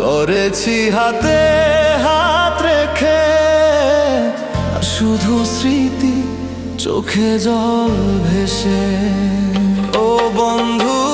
করেছি হাতে হাত রেখে শুধু স্মৃতি চোখে জল ভেসে। ও বন্ধুরে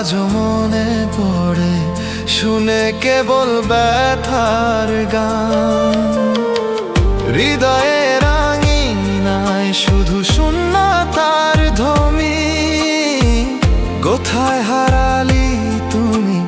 আজও মনে পড়ে, শুনে কেবল ব্যথার গান। হৃদয়ে রাঙিনায় শুধু শূন্য তার ধমি কোথায় হারালি তুমি?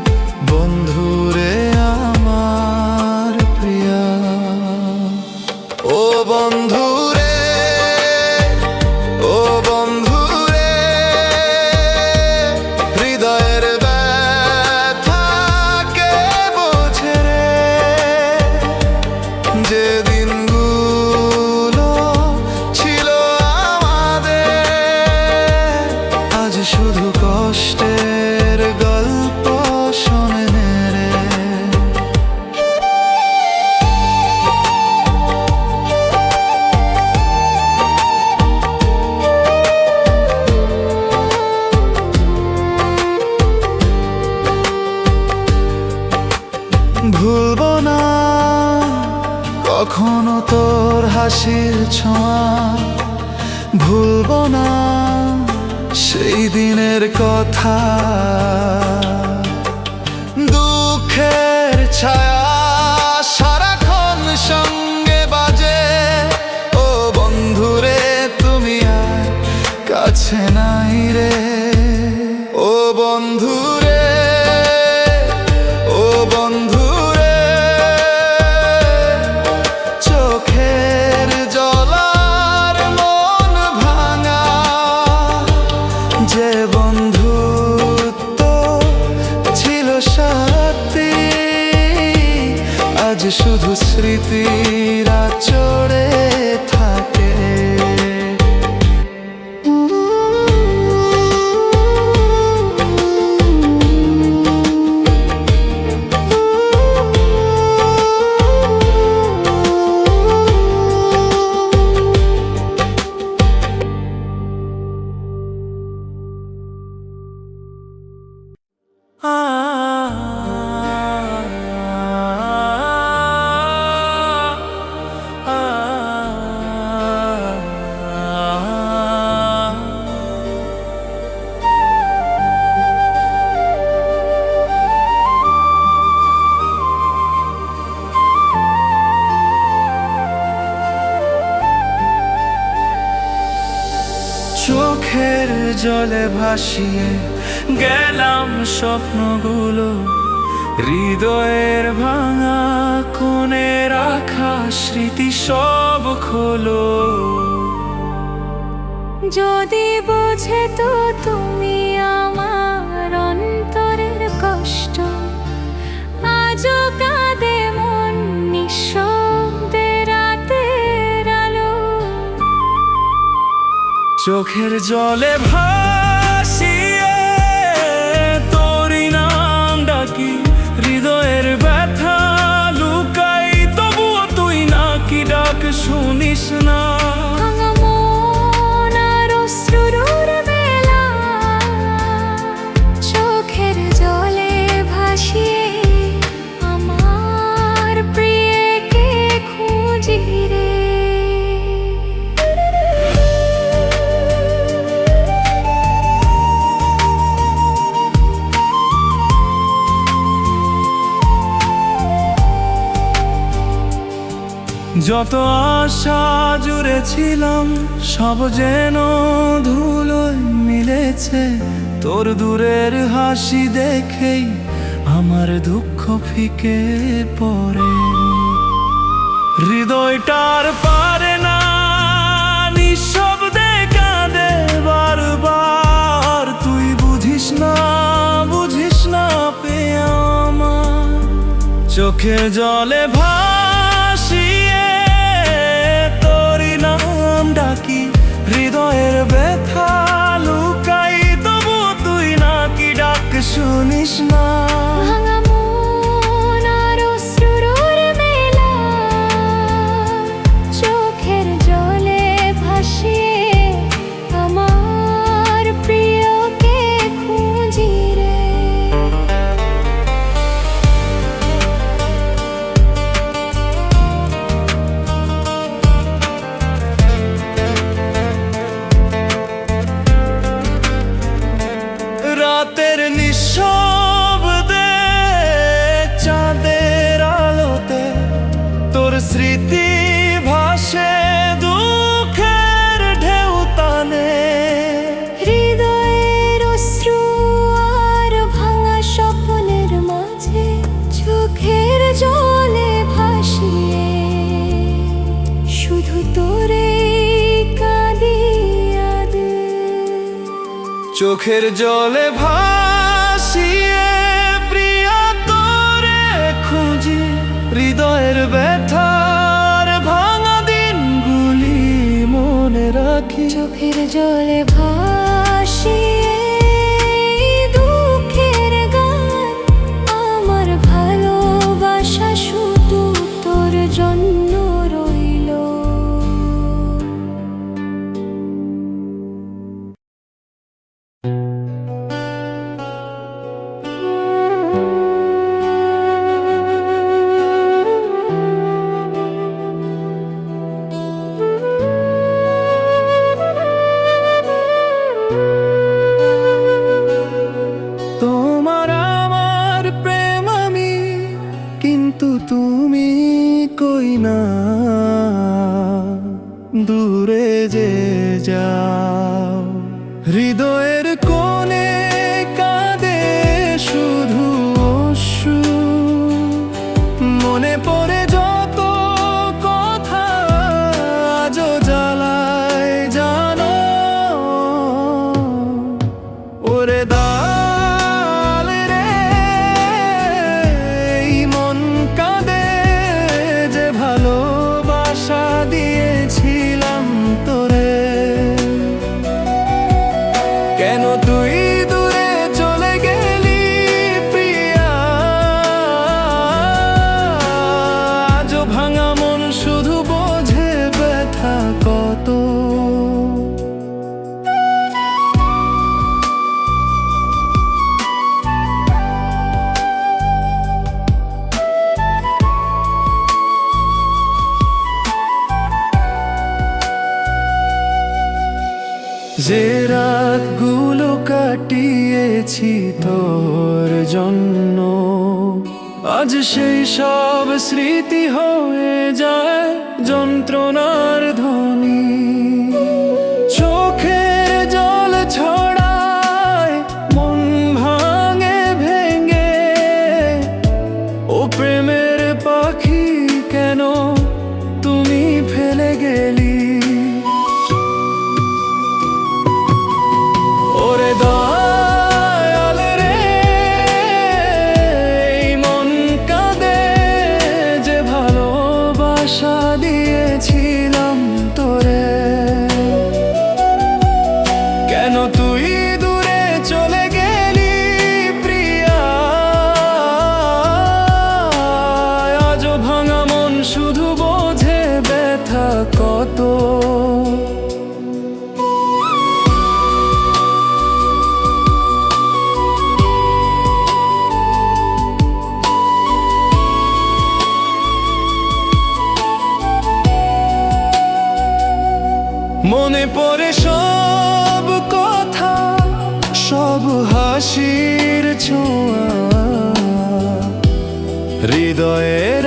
ছোঁয়া ভুলব না সেই দিনের কথা। দুঃখের ছায়া সারাক্ষণ সঙ্গে বাজে। ও তুমি আর কাছে নাই রে। চোখের জলে ভাসিয়ে গেলাম স্বপ্নগুলো। হৃদয়ের ভাঙা কোণে রাখা স্মৃতি সব খোলো। যদি বোঝে তো তুমি চোখের জলে ভাসিয়ে যত আশা জুড়েছিলাম সব যেন ধুলোয় মিলেছে। তোর দূরের হাসি দেখেই আমার দুঃখ ফিকে পড়ে। হৃদয়টার পারে না তুই বুঝিস না বুঝিস না চোখে জলে ভাই চোখের জলে ভাসিয়ে প্রিয়া তোরে খুঁজি। হৃদয়ের ব্যথার ভাঙা দিনগুলি মনে রাখি। চোখের জলে ভাস যে রাতগুলো কাটিয়েছি তোর জন্য আজ সেই সব স্মৃতি হয়ে যায় যন্ত্রণার মনে পড়ে সব কথা সব হাসির ছোঁয়া। হৃদয়ের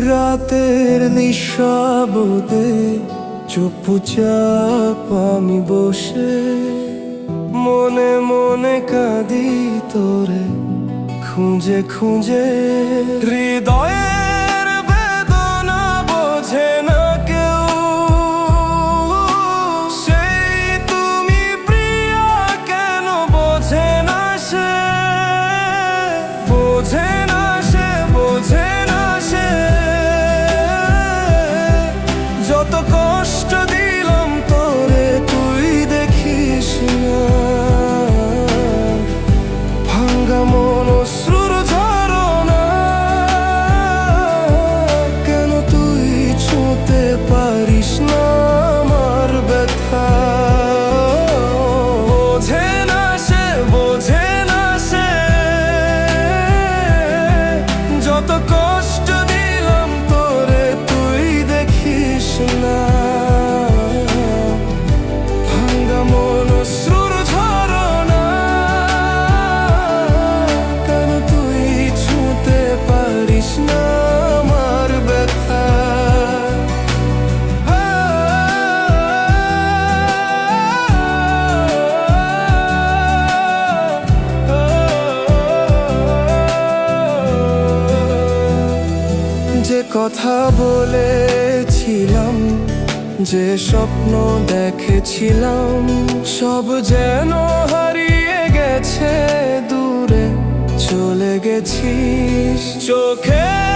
রাতের নিঃশাবদে চুপচাপ আমি বসে মনে মনে কাঁদি তোরে খুঁজে খুঁজে হৃদয়ে যে স্বপ্ন দেখেছিলাম সব যেন হারিয়ে গেছে দূরে চলে গেছিস। চোখে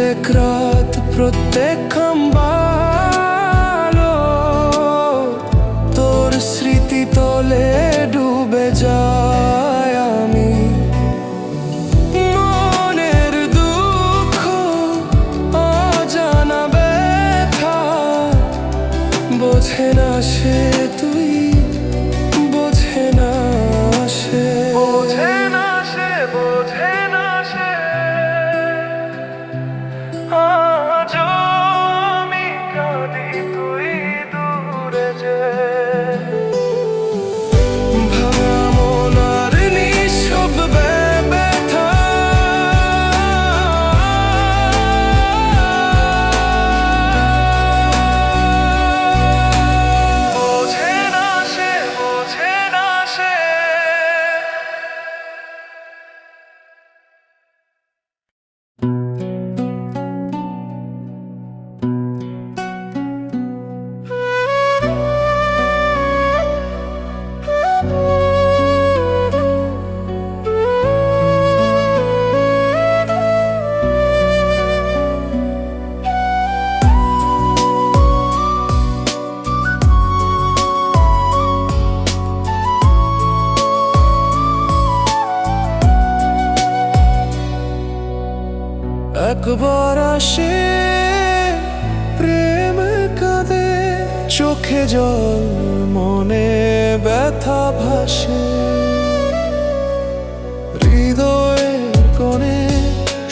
te kratë, pro te këmbarë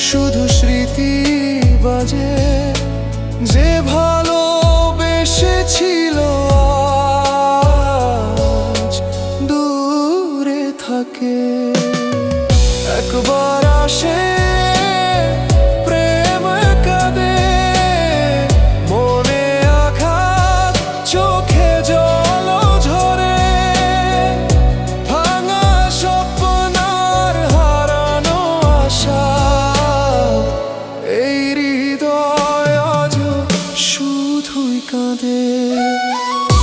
শুধু স্মৃতি বাজে যে ভাব you.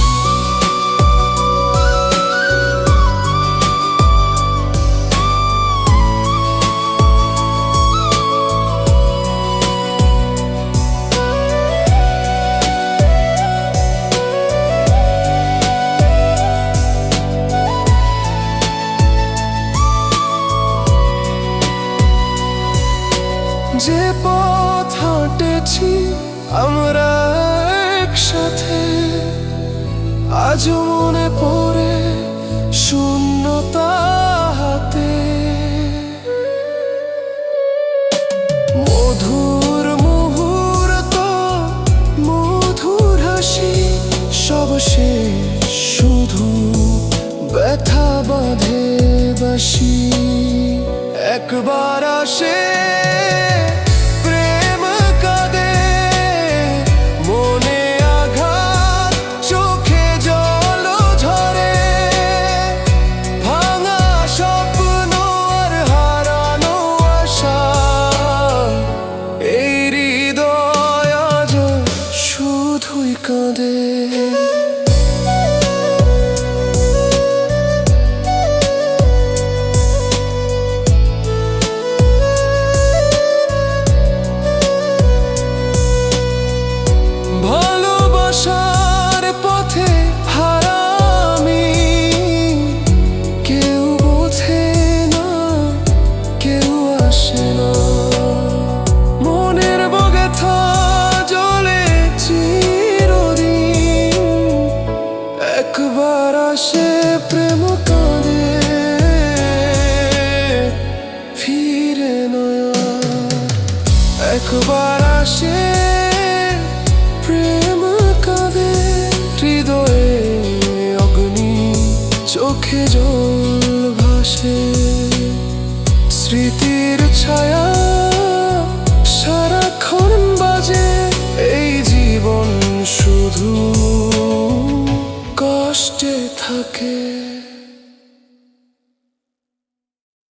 আজ шкоди. একবার আসে প্রেম কাঁদে ফিরে নয়া। একবার আসে প্রেম কাঁদে হৃদয়ে অগ্নি চোখে জল ভাসে।